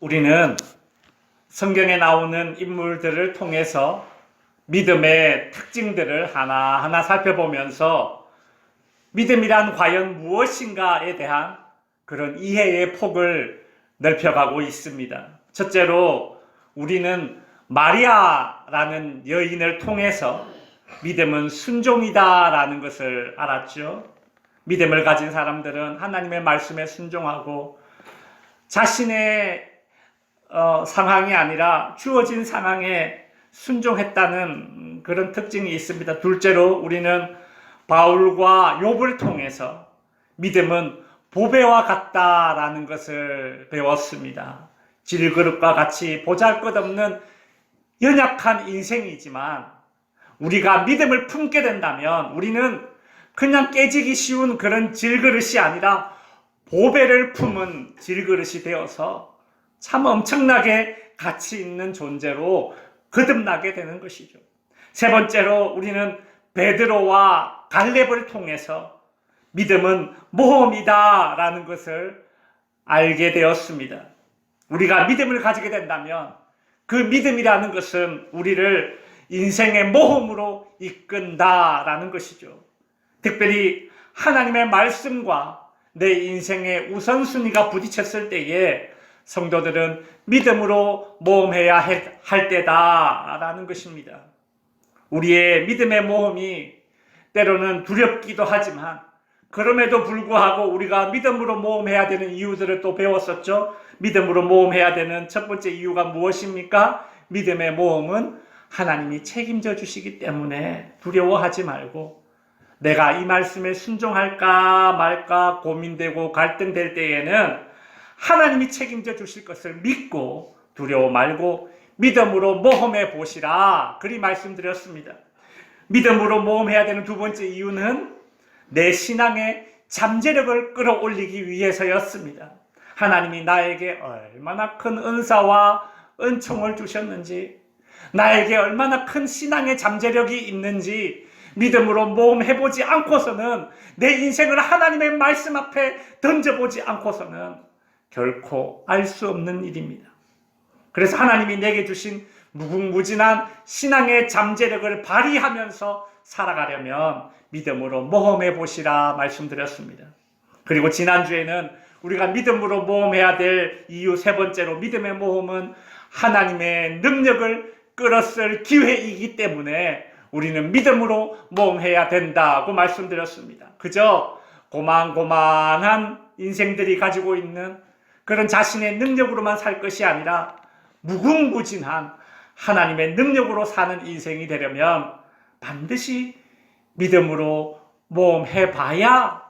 우리는 성경에 나오는 인물들을 통해서 믿음의 특징들을 하나하나 살펴보면서 믿음이란 과연 무엇인가에 대한 그런 이해의 폭을 넓혀가고 있습니다. 첫째로 우리는 마리아라는 여인을 통해서 믿음은 순종이다라는 것을 알았죠. 믿음을 가진 사람들은 하나님의 말씀에 순종하고 자신의 어, 상황이 아니라 주어진 상황에 순종했다는 그런 특징이 있습니다. 둘째로 우리는 바울과 욥을 통해서 믿음은 보배와 같다라는 것을 배웠습니다. 질그릇과 같이 보잘것없는 연약한 인생이지만 우리가 믿음을 품게 된다면 우리는 그냥 깨지기 쉬운 그런 질그릇이 아니라 보배를 품은 질그릇이 되어서 참 엄청나게 가치 있는 존재로 거듭나게 되는 것이죠. 세 번째로 우리는 베드로와 갈렙을 통해서 믿음은 모험이다라는 것을 알게 되었습니다. 우리가 믿음을 가지게 된다면 그 믿음이라는 것은 우리를 인생의 모험으로 이끈다라는 것이죠. 특별히 하나님의 말씀과 내 인생의 우선순위가 부딪혔을 때에 성도들은 믿음으로 모험해야 할 때다라는 것입니다. 우리의 믿음의 모험이 때로는 두렵기도 하지만 그럼에도 불구하고 우리가 믿음으로 모험해야 되는 이유들을 또 배웠었죠. 믿음으로 모험해야 되는 첫 번째 이유가 무엇입니까? 믿음의 모험은 하나님이 책임져 주시기 때문에 두려워하지 말고 내가 이 말씀에 순종할까 말까 고민되고 갈등될 때에는 하나님이 책임져 주실 것을 믿고 두려워 말고 믿음으로 모험해 보시라. 그리 말씀드렸습니다. 믿음으로 모험해야 되는 두 번째 이유는 내 신앙의 잠재력을 끌어올리기 위해서였습니다. 하나님이 나에게 얼마나 큰 은사와 은총을 주셨는지, 나에게 얼마나 큰 신앙의 잠재력이 있는지 믿음으로 모험해보지 않고서는 내 인생을 하나님의 말씀 앞에 던져보지 않고서는 결코 알 수 없는 일입니다. 그래서 하나님이 내게 주신 무궁무진한 신앙의 잠재력을 발휘하면서 살아가려면 믿음으로 모험해 보시라 말씀드렸습니다. 그리고 지난주에는 우리가 믿음으로 모험해야 될 이유 세 번째로 믿음의 모험은 하나님의 능력을 끌었을 기회이기 때문에 우리는 믿음으로 모험해야 된다고 말씀드렸습니다. 그저 고만고만한 인생들이 가지고 있는 그런 자신의 능력으로만 살 것이 아니라 무궁무진한 하나님의 능력으로 사는 인생이 되려면 반드시 믿음으로 모험해 봐야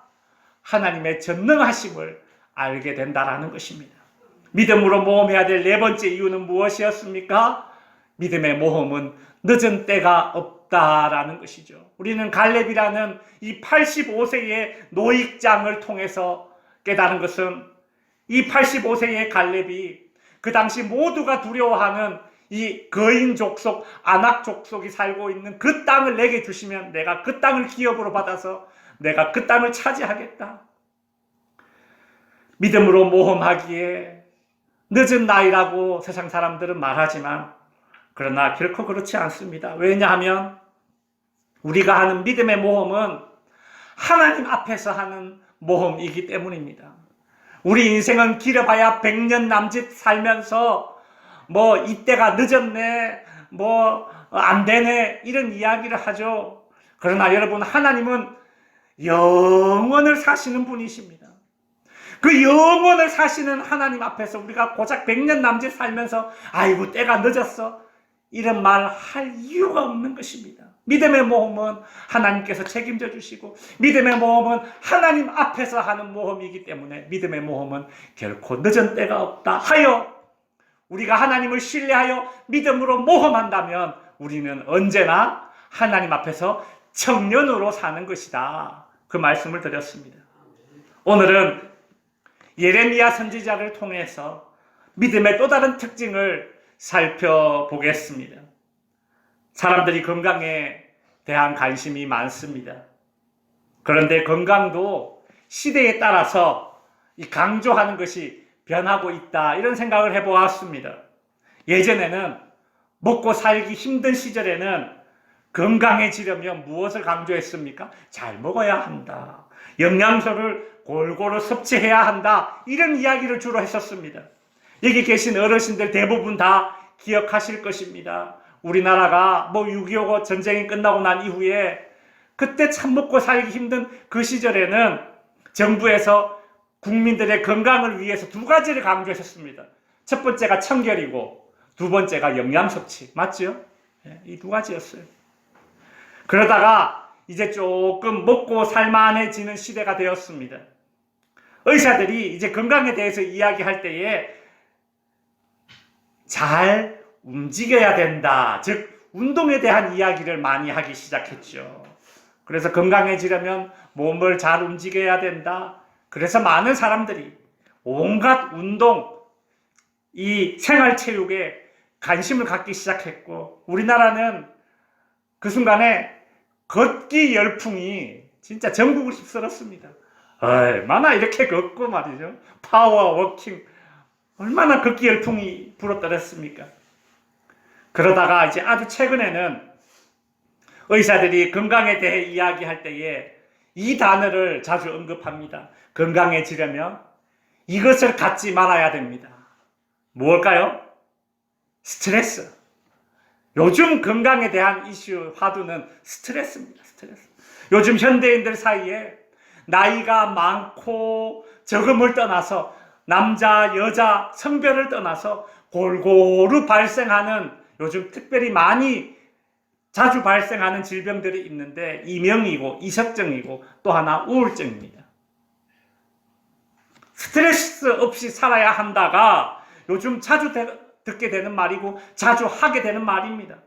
하나님의 전능하심을 알게 된다라는 것입니다. 믿음으로 모험해야 될 네 번째 이유는 무엇이었습니까? 믿음의 모험은 늦은 때가 없다라는 것이죠. 우리는 갈렙이라는 이 85세의 노익장을 통해서 깨달은 것은 이 85세의 갈렙이 그 당시 모두가 두려워하는 이 거인 족속, 안악 족속이 살고 있는 그 땅을 내게 주시면 내가 그 땅을 기업으로 받아서 내가 그 땅을 차지하겠다. 믿음으로 모험하기에 늦은 나이라고 세상 사람들은 말하지만 그러나 결코 그렇지 않습니다. 왜냐하면 우리가 하는 믿음의 모험은 하나님 앞에서 하는 모험이기 때문입니다. 우리 인생은 길어봐야 100년 남짓 살면서 뭐 이때가 늦었네, 뭐 안 되네 이런 이야기를 하죠. 그러나 여러분 하나님은 영원을 사시는 분이십니다. 그 영원을 사시는 하나님 앞에서 우리가 고작 100년 남짓 살면서 아이고 때가 늦었어 이런 말 할 이유가 없는 것입니다. 믿음의 모험은 하나님께서 책임져 주시고 믿음의 모험은 하나님 앞에서 하는 모험이기 때문에 믿음의 모험은 결코 늦은 때가 없다 하여 우리가 하나님을 신뢰하여 믿음으로 모험한다면 우리는 언제나 하나님 앞에서 청년으로 사는 것이다. 그 말씀을 드렸습니다. 오늘은 예레미야 선지자를 통해서 믿음의 또 다른 특징을 살펴보겠습니다. 사람들이 건강에 대한 관심이 많습니다. 그런데 건강도 시대에 따라서 이 강조하는 것이 변하고 있다. 이런 생각을 해보았습니다. 예전에는 먹고 살기 힘든 시절에는 건강해지려면 무엇을 강조했습니까? 잘 먹어야 한다. 영양소를 골고루 섭취해야 한다. 이런 이야기를 주로 했었습니다. 여기 계신 어르신들 대부분 다 기억하실 것입니다. 우리나라가 뭐 6.25 전쟁이 끝나고 난 이후에 그때 참 먹고 살기 힘든 그 시절에는 정부에서 국민들의 건강을 위해서 두 가지를 강조했었습니다. 첫 번째가 청결이고 두 번째가 영양 섭취. 맞죠? 이 두 가지였어요. 그러다가 이제 조금 먹고 살만해지는 시대가 되었습니다. 의사들이 이제 건강에 대해서 이야기할 때에 잘 움직여야 된다. 즉, 운동에 대한 이야기를 많이 하기 시작했죠. 그래서 건강해지려면 몸을 잘 움직여야 된다. 그래서 많은 사람들이 온갖 운동, 이 생활체육에 관심을 갖기 시작했고, 우리나라는 그 순간에 걷기 열풍이 진짜 전국을 휩쓸었습니다. 얼마나 이렇게 걷고 말이죠. 파워 워킹. 얼마나 걷기 열풍이 불었더랬습니까? 그러다가 이제 아주 최근에는 의사들이 건강에 대해 이야기할 때에 이 단어를 자주 언급합니다. 건강해지려면 이것을 갖지 말아야 됩니다. 무엇일까요? 스트레스. 요즘 건강에 대한 이슈 화두는 스트레스입니다. 스트레스. 요즘 현대인들 사이에 나이가 많고 적음을 떠나서 남자, 여자, 성별을 떠나서 골고루 발생하는 요즘 특별히 많이 자주 발생하는 질병들이 있는데 이명이고 이석증이고 또 하나 우울증입니다. 스트레스 없이 살아야 한다가 요즘 자주 되, 듣게 되는 말이고 자주 하게 되는 말입니다.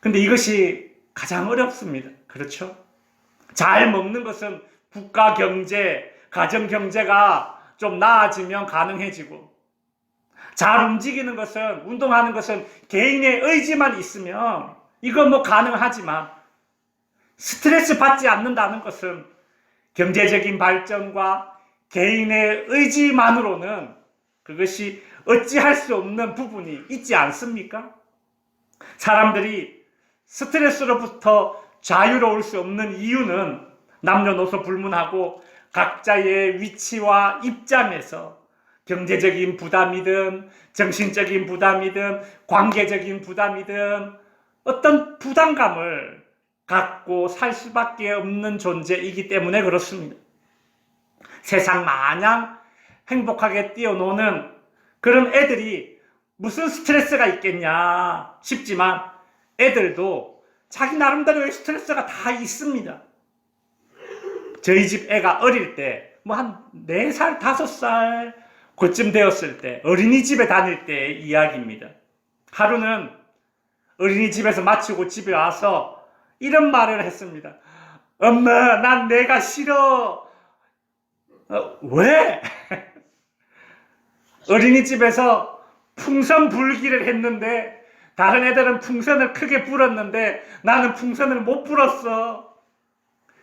근데 이것이 가장 어렵습니다. 그렇죠? 잘 먹는 것은 국가 경제, 가정 경제가 좀 나아지면 가능해지고 잘 움직이는 것은 운동하는 것은 개인의 의지만 있으면 이거 뭐 가능하지만 스트레스 받지 않는다는 것은 경제적인 발전과 개인의 의지만으로는 그것이 어찌할 수 없는 부분이 있지 않습니까? 사람들이 스트레스로부터 자유로울 수 없는 이유는 남녀노소 불문하고 각자의 위치와 입장에서 경제적인 부담이든 정신적인 부담이든 관계적인 부담이든 어떤 부담감을 갖고 살 수밖에 없는 존재이기 때문에 그렇습니다. 세상 마냥 행복하게 뛰어노는 그런 애들이 무슨 스트레스가 있겠냐 싶지만 애들도 자기 나름대로의 스트레스가 다 있습니다. 저희 집 애가 어릴 때 뭐 한 4살, 5살 그쯤 되었을 때 어린이집에 다닐 때의 이야기입니다. 하루는 어린이집에서 마치고 집에 와서 이런 말을 했습니다. 엄마, 난 내가 싫어. 어, 왜? 어린이집에서 풍선 불기를 했는데 다른 애들은 풍선을 크게 불었는데 나는 풍선을 못 불었어.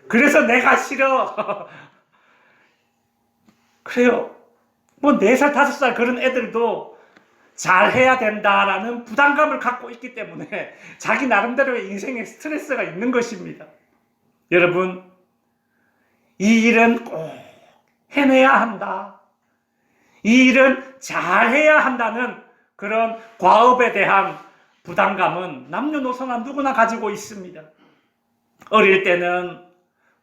그래서 내가 싫어. 그래요. 뭐 4살, 5살 그런 애들도 잘 해야 된다라는 부담감을 갖고 있기 때문에 자기 나름대로의 인생에 스트레스가 있는 것입니다. 여러분, 이 일은 꼭 해내야 한다. 이 일은 잘 해야 한다는 그런 과업에 대한 부담감은 남녀노소나 누구나 가지고 있습니다. 어릴 때는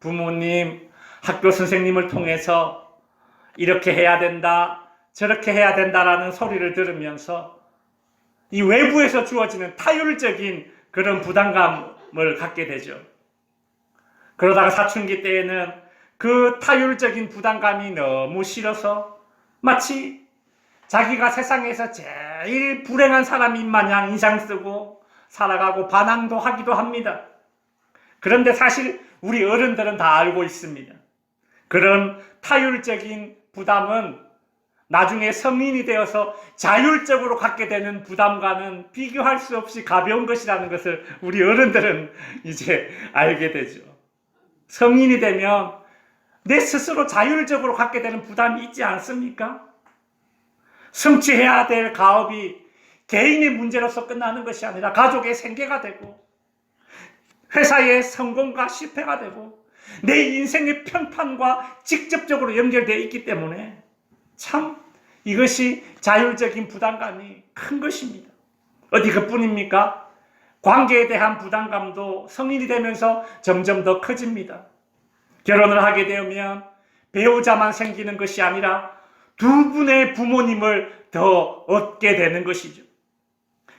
부모님, 학교 선생님을 통해서 이렇게 해야 된다, 저렇게 해야 된다라는 소리를 들으면서 이 외부에서 주어지는 타율적인 그런 부담감을 갖게 되죠. 그러다가 사춘기 때에는 그 타율적인 부담감이 너무 싫어서 마치 자기가 세상에서 제일 불행한 사람인 마냥 인상 쓰고 살아가고 반항도 하기도 합니다. 그런데 사실 우리 어른들은 다 알고 있습니다. 그런 타율적인 부담은 나중에 성인이 되어서 자율적으로 갖게 되는 부담과는 비교할 수 없이 가벼운 것이라는 것을 우리 어른들은 이제 알게 되죠. 성인이 되면 내 스스로 자율적으로 갖게 되는 부담이 있지 않습니까? 성취해야 될 가업이 개인의 문제로서 끝나는 것이 아니라 가족의 생계가 되고 회사의 성공과 실패가 되고 내 인생의 평판과 직접적으로 연결되어 있기 때문에 참 이것이 자율적인 부담감이 큰 것입니다. 어디 그뿐입니까? 관계에 대한 부담감도 성인이 되면서 점점 더 커집니다. 결혼을 하게 되면 배우자만 생기는 것이 아니라 두 분의 부모님을 더 얻게 되는 것이죠.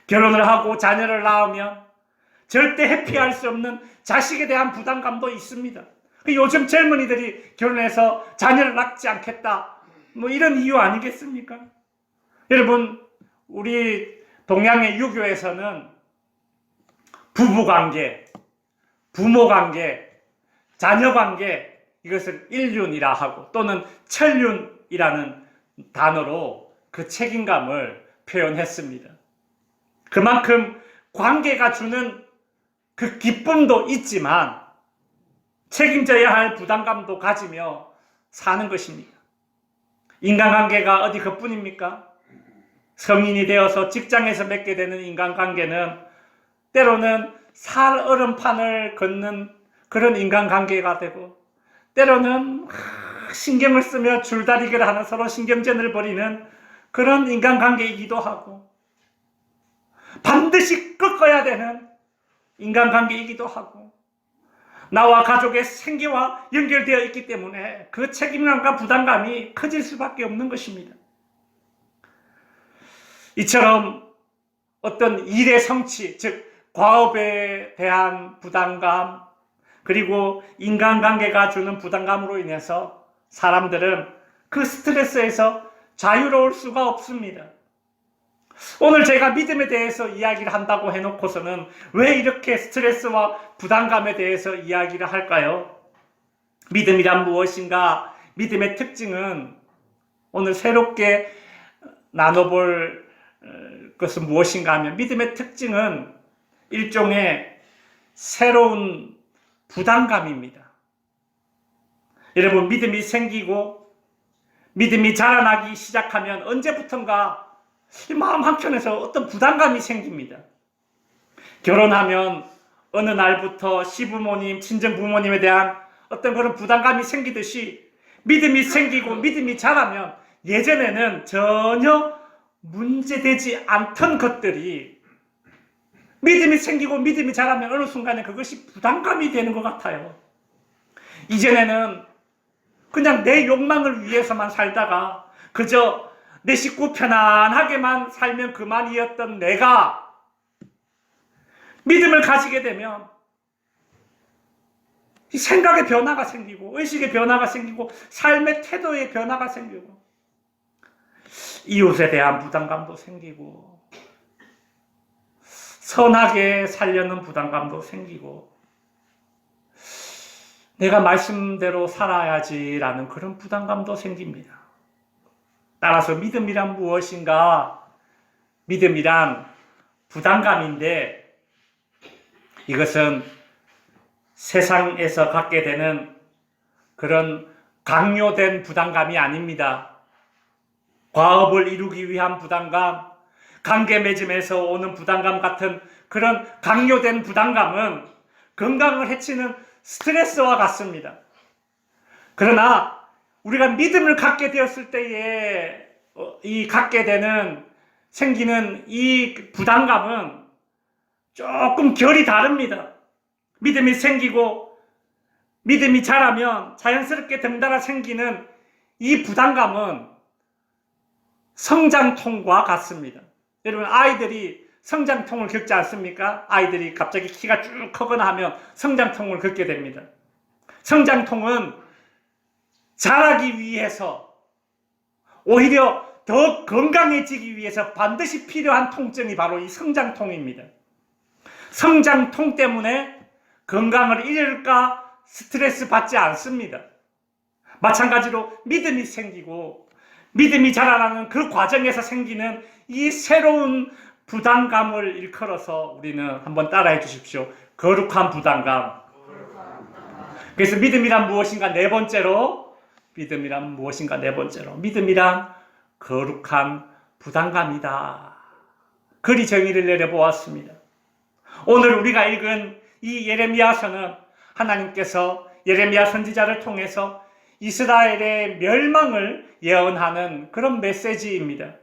결혼을 하고 자녀를 낳으면 절대 회피할 수 없는 자식에 대한 부담감도 있습니다. 그 요즘 젊은이들이 결혼해서 자녀를 낳지 않겠다. 뭐 이런 이유 아니겠습니까? 여러분, 우리 동양의 유교에서는 부부 관계, 부모 관계, 자녀 관계, 이것을 일륜이라 하고 또는 천륜이라는 단어로 그 책임감을 표현했습니다. 그만큼 관계가 주는 그 기쁨도 있지만 책임져야 할 부담감도 가지며 사는 것입니다. 인간관계가 어디 그뿐입니까? 성인이 되어서 직장에서 맺게 되는 인간관계는 때로는 살 얼음판을 걷는 그런 인간관계가 되고 때로는 신경을 쓰며 줄다리기를 하는 서로 신경전을 벌이는 그런 인간관계이기도 하고 반드시 꺾어야 되는 인간관계이기도 하고 나와 가족의 생계와 연결되어 있기 때문에 그 책임감과 부담감이 커질 수밖에 없는 것입니다. 이처럼 어떤 일의 성취, 즉 과업에 대한 부담감, 그리고 인간관계가 주는 부담감으로 인해서 사람들은 그 스트레스에서 자유로울 수가 없습니다. 오늘 제가 믿음에 대해서 이야기를 한다고 해놓고서는 왜 이렇게 스트레스와 부담감에 대해서 이야기를 할까요? 믿음이란 무엇인가? 믿음의 특징은 오늘 새롭게 나눠볼 어, 것은 무엇인가 하면 믿음의 특징은 일종의 새로운 부담감입니다. 여러분, 믿음이 생기고 믿음이 자라나기 시작하면 언제부턴가 이 마음 한켠에서 어떤 부담감이 생깁니다. 결혼하면 어느 날부터 시부모님, 친정 부모님에 대한 어떤 그런 부담감이 생기듯이 믿음이 생기고 믿음이 자라면 예전에는 전혀 문제되지 않던 것들이 믿음이 생기고 믿음이 자라면 어느 순간에 그것이 부담감이 되는 것 같아요. 이전에는 그냥 내 욕망을 위해서만 살다가 그저 내 식구 편안하게만 살면 그만이었던 내가 믿음을 가지게 되면 생각의 변화가 생기고 의식의 변화가 생기고 삶의 태도의 변화가 생기고 이웃에 대한 부담감도 생기고 선하게 살려는 부담감도 생기고 내가 말씀대로 살아야지라는 그런 부담감도 생깁니다. 따라서 믿음이란 무엇인가? 믿음이란 부담감인데 이것은 세상에서 갖게 되는 그런 강요된 부담감이 아닙니다. 과업을 이루기 위한 부담감, 관계 맺음에서 오는 부담감 같은 그런 강요된 부담감은 건강을 해치는 스트레스와 같습니다. 그러나 우리가 믿음을 갖게 되었을 때에 어, 이 갖게 되는 생기는 이 부담감은 조금 결이 다릅니다. 믿음이 생기고 믿음이 자라면 자연스럽게 덩달아 생기는 이 부담감은 성장통과 같습니다. 여러분 아이들이 성장통을 겪지 않습니까? 아이들이 갑자기 키가 쭉 크거나 하면 성장통을 겪게 됩니다. 성장통은 자라기 위해서 오히려 더 건강해지기 위해서 반드시 필요한 통증이 바로 이 성장통입니다. 성장통 때문에 건강을 잃을까 스트레스 받지 않습니다. 마찬가지로 믿음이 생기고 믿음이 자라나는 그 과정에서 생기는 이 새로운 부담감을 일컬어서 우리는 한번 따라해 주십시오. 거룩한 부담감. 그래서 믿음이란 무엇인가 네 번째로 믿음이란 무엇인가 네 번째로 믿음이란 거룩한 부담감이다. 그리 정의를 내려보았습니다. 오늘 우리가 읽은 이 예레미야서는 하나님께서 예레미야 선지자를 통해서 이스라엘의 멸망을 예언하는 그런 메시지입니다.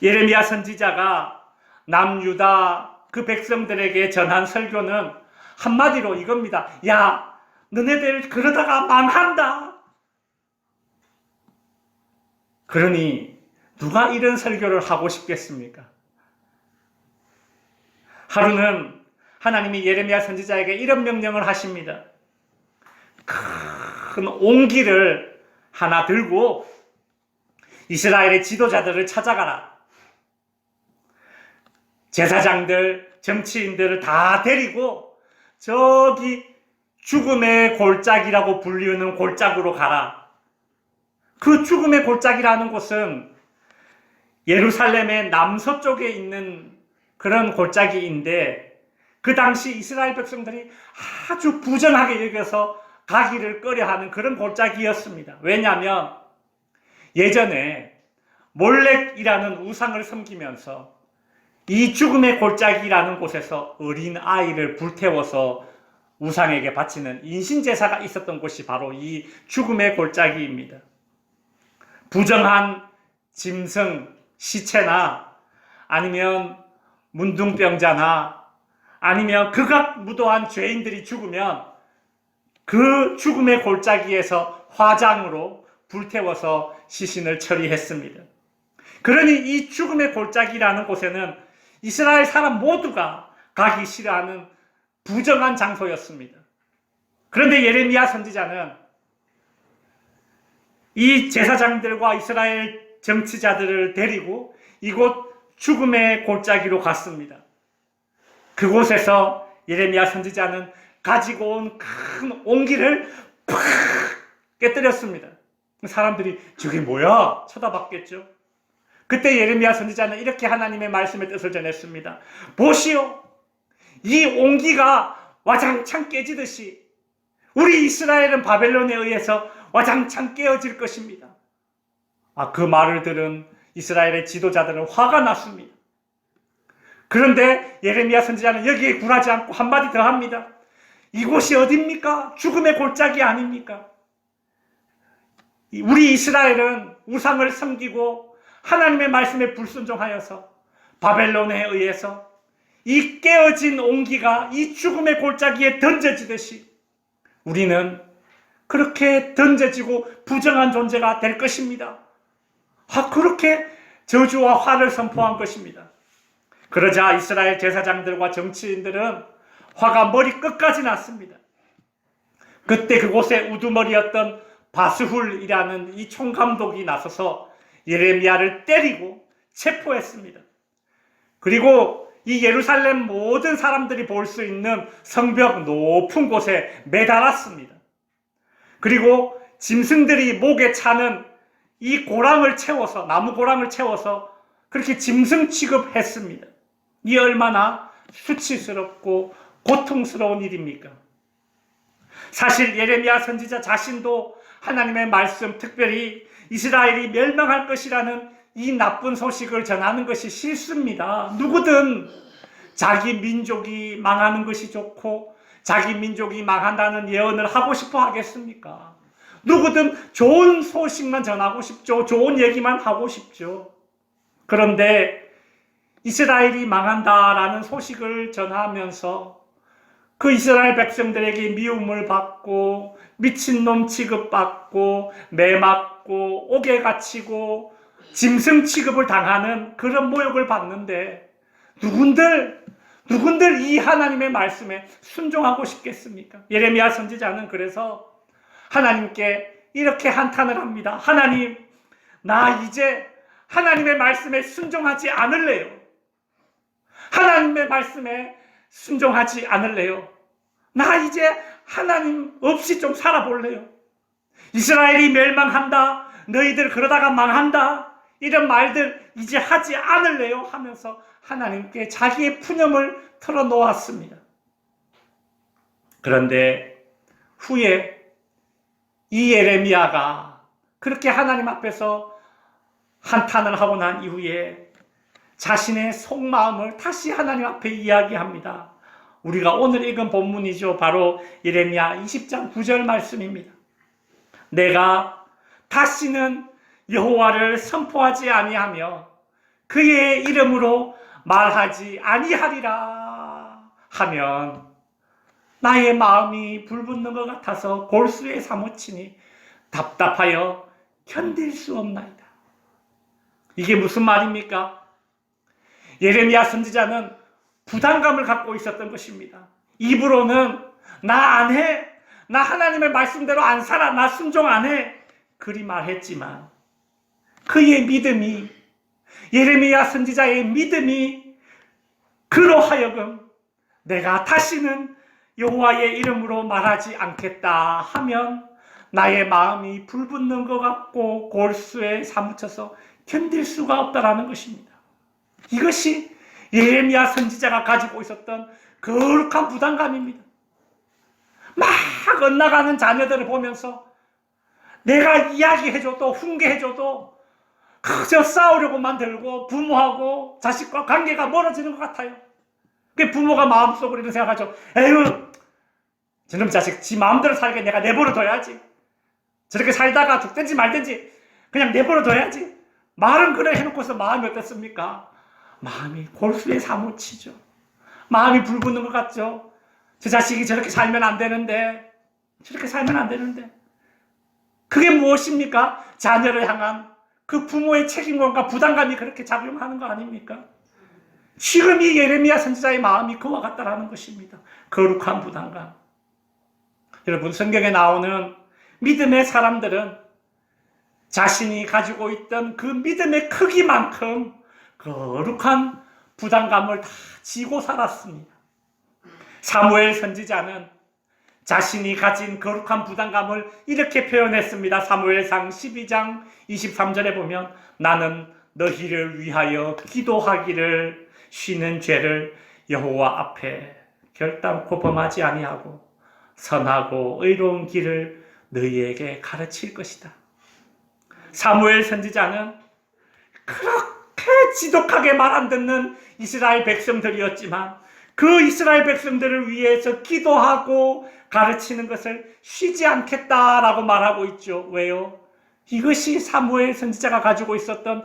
예레미야 선지자가 남유다 그 백성들에게 전한 설교는 한마디로 이겁니다. 야, 너네들 그러다가 망한다. 그러니 누가 이런 설교를 하고 싶겠습니까? 하루는 하나님이 예레미야 선지자에게 이런 명령을 하십니다. 큰 옹기를 하나 들고 이스라엘의 지도자들을 찾아가라. 제사장들, 정치인들을 다 데리고 저기 죽음의 골짜기라고 불리는 골짜기로 가라. 그 죽음의 골짜기라는 곳은 예루살렘의 남서쪽에 있는 그런 골짜기인데 그 당시 이스라엘 백성들이 아주 부정하게 여겨서 가기를 꺼려하는 그런 골짜기였습니다. 왜냐하면 예전에 몰렉이라는 우상을 섬기면서 이 죽음의 골짜기라는 곳에서 어린 아이를 불태워서 우상에게 바치는 인신제사가 있었던 곳이 바로 이 죽음의 골짜기입니다. 부정한 짐승, 시체나 아니면 문둥병자나 아니면 극악 무도한 죄인들이 죽으면 그 죽음의 골짜기에서 화장으로 불태워서 시신을 처리했습니다. 그러니 이 죽음의 골짜기라는 곳에는 이스라엘 사람 모두가 가기 싫어하는 부정한 장소였습니다. 그런데 예레미야 선지자는 이 제사장들과 이스라엘 정치자들을 데리고 이곳 죽음의 골짜기로 갔습니다. 그곳에서 예레미야 선지자는 가지고 온큰 옹기를 팍 깨뜨렸습니다. 사람들이 저게 뭐야? 쳐다봤겠죠. 그때 예레미야 선지자는 이렇게 하나님의 말씀의 뜻을 전했습니다. 보시오, 이 옹기가 와장창 깨지듯이 우리 이스라엘은 바벨론에 의해서 와장창 깨어질 것입니다. 아, 그 말을 들은 이스라엘의 지도자들은 화가 났습니다. 그런데 예레미야 선지자는 여기에 굴하지 않고 한마디 더 합니다. 이곳이 어딥니까? 죽음의 골짜기 아닙니까? 우리 이스라엘은 우상을 섬기고 하나님의 말씀에 불순종하여서 바벨론에 의해서 이 깨어진 온기가 이 죽음의 골짜기에 던져지듯이 우리는 그렇게 던져지고 부정한 존재가 될 것입니다. 아, 그렇게 저주와 화를 선포한 것입니다. 그러자 이스라엘 제사장들과 정치인들은 화가 머리 끝까지 났습니다. 그때 그곳에 우두머리였던 바스훌이라는 이 총감독이 나서서 예레미야를 때리고 체포했습니다. 그리고 이 예루살렘 모든 사람들이 볼 수 있는 성벽 높은 곳에 매달았습니다. 그리고 짐승들이 목에 차는 이 고랑을 채워서 나무 고랑을 채워서 그렇게 짐승 취급했습니다. 이 얼마나 수치스럽고 고통스러운 일입니까? 사실 예레미야 선지자 자신도 하나님의 말씀, 특별히 이스라엘이 멸망할 것이라는 이 나쁜 소식을 전하는 것이 싫습니다. 누구든 자기 민족이 망하는 것이 좋고 자기 민족이 망한다는 예언을 하고 싶어 하겠습니까? 누구든 좋은 소식만 전하고 싶죠. 좋은 얘기만 하고 싶죠. 그런데 이스라엘이 망한다라는 소식을 전하면서 그 이스라엘 백성들에게 미움을 받고 미친놈 취급받고 매맞고 옥에 갇히고 짐승 취급을 당하는 그런 모욕을 받는데 누군들 누군들 이 하나님의 말씀에 순종하고 싶겠습니까? 예레미야 선지자는 그래서 하나님께 이렇게 한탄을 합니다. 하나님, 나 이제 하나님의 말씀에 순종하지 않을래요. 하나님의 말씀에 순종하지 않을래요. 나 이제 하나님 없이 좀 살아볼래요. 이스라엘이 멸망한다. 너희들 그러다가 망한다. 이런 말들 이제 하지 않을래요 하면서 하나님께 자기의 푸념을 털어놓았습니다. 그런데 후에 이 예레미야가 그렇게 하나님 앞에서 한탄을 하고 난 이후에 자신의 속마음을 다시 하나님 앞에 이야기합니다. 우리가 오늘 읽은 본문이죠. 바로 예레미야 20장 9절 말씀입니다. 내가 다시는 여호와를 선포하지 아니하며 그의 이름으로 말하지 아니하리라 하면 나의 마음이 불붙는 것 같아서 골수에 사무치니 답답하여 견딜 수 없나이다. 이게 무슨 말입니까? 예레미야 선지자는 부담감을 갖고 있었던 것입니다. 입으로는 나 안 해. 나 하나님의 말씀대로 안 살아. 나 순종 안 해. 그리 말했지만 그의 믿음이 예레미야 선지자의 믿음이 그로 하여금 내가 다시는 여호와의 이름으로 말하지 않겠다 하면 나의 마음이 불붙는 것 같고 골수에 사무쳐서 견딜 수가 없다라는 것입니다. 이것이 예레미야 선지자가 가지고 있었던 거룩한 부담감입니다. 막 엇나가는 자녀들을 보면서 내가 이야기해줘도 훈계해줘도 그저 싸우려고만 들고 부모하고 자식과 관계가 멀어지는 것 같아요. 그 부모가 마음속으로 이런 생각하죠. 에휴, 저놈 자식 지 마음대로 살게 내가 내버려 둬야지. 저렇게 살다가 죽든지 말든지 그냥 내버려 둬야지. 말은 그래 해놓고서 마음이 어떻습니까? 마음이 골수에 사무치죠. 마음이 불붙는 것 같죠. 저 자식이 저렇게 살면 안 되는데, 저렇게 살면 안 되는데. 그게 무엇입니까? 자녀를 향한 그 부모의 책임감과 부담감이 그렇게 작용하는 거 아닙니까? 지금 이 예레미야 선지자의 마음이 그와 같다라는 것입니다. 거룩한 부담감. 여러분, 성경에 나오는 믿음의 사람들은 자신이 가지고 있던 그 믿음의 크기만큼 거룩한 부담감을 다 지고 살았습니다. 사무엘 선지자는 자신이 가진 거룩한 부담감을 이렇게 표현했습니다. 사무엘상 12장 23절에 보면 나는 너희를 위하여 기도하기를 쉬는 죄를 여호와 앞에 결단코 범하지 아니하고 선하고 의로운 길을 너희에게 가르칠 것이다. 사무엘 선지자는 그렇게 지독하게 말 안 듣는 이스라엘 백성들이었지만 그 이스라엘 백성들을 위해서 기도하고 가르치는 것을 쉬지 않겠다라고 말하고 있죠. 왜요? 이것이 사무엘 선지자가 가지고 있었던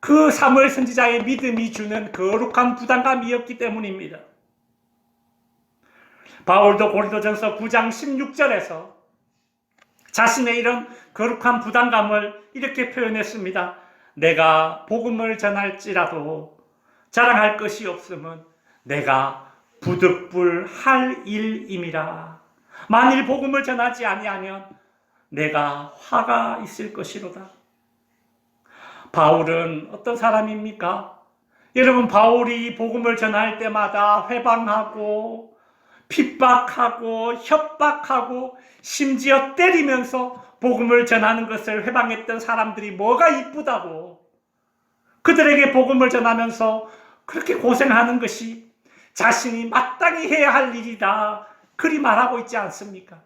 그 사무엘 선지자의 믿음이 주는 거룩한 부담감이었기 때문입니다. 바울도 고린도전서 9장 16절에서 자신의 이런 거룩한 부담감을 이렇게 표현했습니다. 내가 복음을 전할지라도 자랑할 것이 없음은 내가 부득불할 일임이라. 만일 복음을 전하지 아니하면 내가 화가 있을 것이로다. 바울은 어떤 사람입니까? 여러분 바울이 복음을 전할 때마다 회방하고 핍박하고 협박하고 심지어 때리면서 복음을 전하는 것을 회방했던 사람들이 뭐가 이쁘다고 그들에게 복음을 전하면서 그렇게 고생하는 것이 자신이 마땅히 해야 할 일이다. 그리 말하고 있지 않습니까?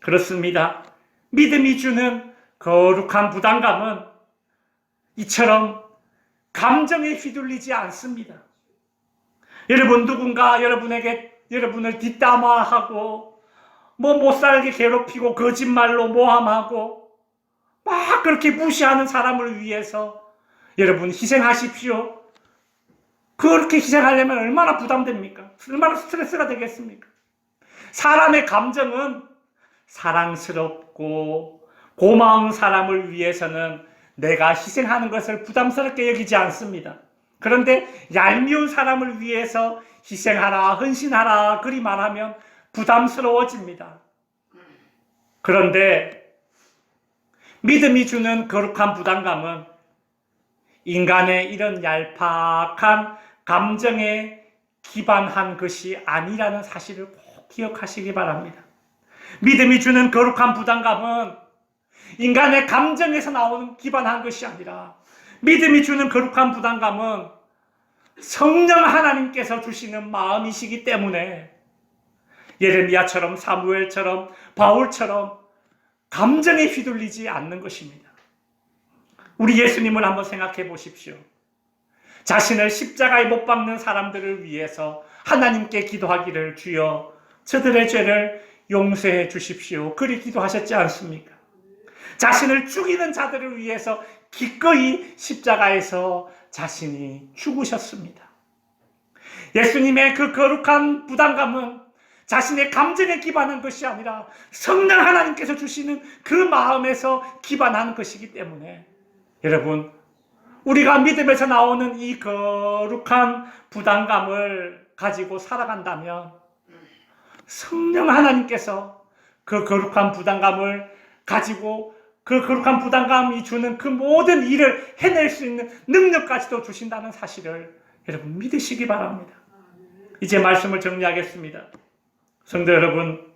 그렇습니다. 믿음이 주는 거룩한 부담감은 이처럼 감정에 휘둘리지 않습니다. 여러분 누군가 여러분에게 여러분을 뒷담화하고 뭐 못살게 괴롭히고 거짓말로 모함하고 막 그렇게 무시하는 사람을 위해서 여러분 희생하십시오. 그렇게 희생하려면 얼마나 부담됩니까? 얼마나 스트레스가 되겠습니까? 사람의 감정은 사랑스럽고 고마운 사람을 위해서는 내가 희생하는 것을 부담스럽게 여기지 않습니다. 그런데 얄미운 사람을 위해서 희생하라, 헌신하라, 그리 말하면 부담스러워집니다. 그런데 믿음이 주는 거룩한 부담감은 인간의 이런 얄팍한 감정에 기반한 것이 아니라는 사실을 꼭 기억하시기 바랍니다. 믿음이 주는 거룩한 부담감은 인간의 감정에서 나오는 기반한 것이 아니라 믿음이 주는 거룩한 부담감은 성령 하나님께서 주시는 마음이시기 때문에 예레미야처럼 사무엘처럼 바울처럼 감정에 휘둘리지 않는 것입니다. 우리 예수님을 한번 생각해 보십시오. 자신을 십자가에 못 박는 사람들을 위해서 하나님께 기도하기를 주여 저들의 죄를 용서해 주십시오. 그리 기도하셨지 않습니까? 자신을 죽이는 자들을 위해서 기꺼이 십자가에서 자신이 죽으셨습니다. 예수님의 그 거룩한 부담감은 자신의 감정에 기반한 것이 아니라 성령 하나님께서 주시는 그 마음에서 기반하는 것이기 때문에 여러분 우리가 믿음에서 나오는 이 거룩한 부담감을 가지고 살아간다면 성령 하나님께서 그 거룩한 부담감을 가지고 그 거룩한 부담감이 주는 그 모든 일을 해낼 수 있는 능력까지도 주신다는 사실을 여러분 믿으시기 바랍니다. 이제 말씀을 정리하겠습니다. 성도 여러분,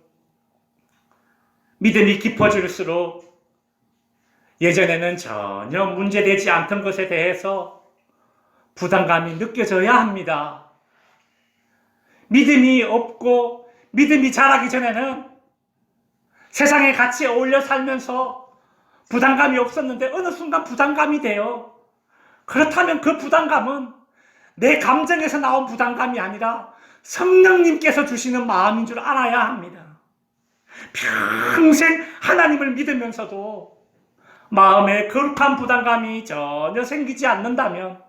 믿음이 깊어질수록 예전에는 전혀 문제되지 않던 것에 대해서 부담감이 느껴져야 합니다. 믿음이 없고 믿음이 자라기 전에는 세상에 같이 어울려 살면서 부담감이 없었는데 어느 순간 부담감이 돼요. 그렇다면 그 부담감은 내 감정에서 나온 부담감이 아니라 성령님께서 주시는 마음인 줄 알아야 합니다. 평생 하나님을 믿으면서도 마음에 거룩한 부담감이 전혀 생기지 않는다면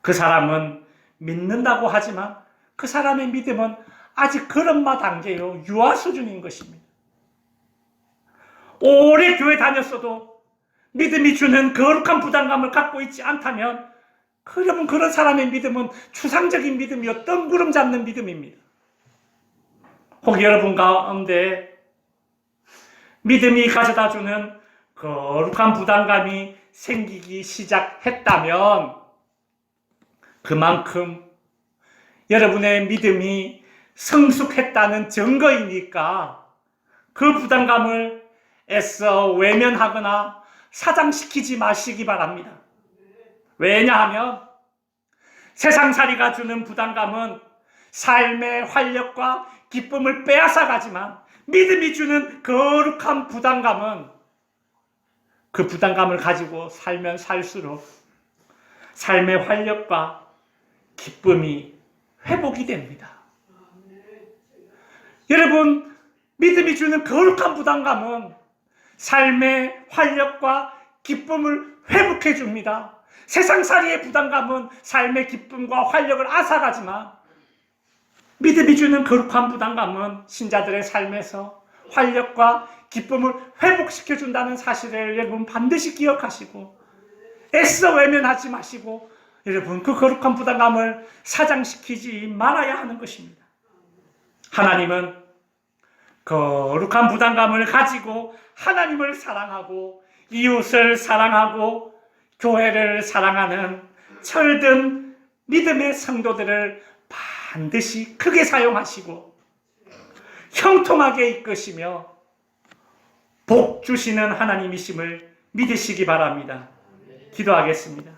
그 사람은 믿는다고 하지만 그 사람의 믿음은 아직 걸음마 단계요 유아 수준인 것입니다. 오래 교회 다녔어도 믿음이 주는 거룩한 부담감을 갖고 있지 않다면 여러분 그런 사람의 믿음은 추상적인 믿음이요 뜬구름 잡는 믿음입니다. 혹 여러분 가운데 믿음이 가져다 주는 거룩한 부담감이 생기기 시작했다면 그만큼 여러분의 믿음이 성숙했다는 증거이니까 그 부담감을 애써 외면하거나 사장시키지 마시기 바랍니다. 왜냐하면 세상살이가 주는 부담감은 삶의 활력과 기쁨을 빼앗아 가지만 믿음이 주는 거룩한 부담감은 그 부담감을 가지고 살면 살수록 삶의 활력과 기쁨이 회복이 됩니다. 여러분, 믿음이 주는 거룩한 부담감은 삶의 활력과 기쁨을 회복해 줍니다. 세상살이의 부담감은 삶의 기쁨과 활력을 앗아가지만 믿음이 주는 거룩한 부담감은 신자들의 삶에서 활력과 기쁨을 회복시켜 준다는 사실을 여러분 반드시 기억하시고 애써 외면하지 마시고 여러분 그 거룩한 부담감을 사장시키지 말아야 하는 것입니다. 하나님은 거룩한 부담감을 가지고 하나님을 사랑하고 이웃을 사랑하고 교회를 사랑하는 철든 믿음의 성도들을 반드시 크게 사용하시고 형통하게 이끄시며 복 주시는 하나님이심을 믿으시기 바랍니다. 기도하겠습니다.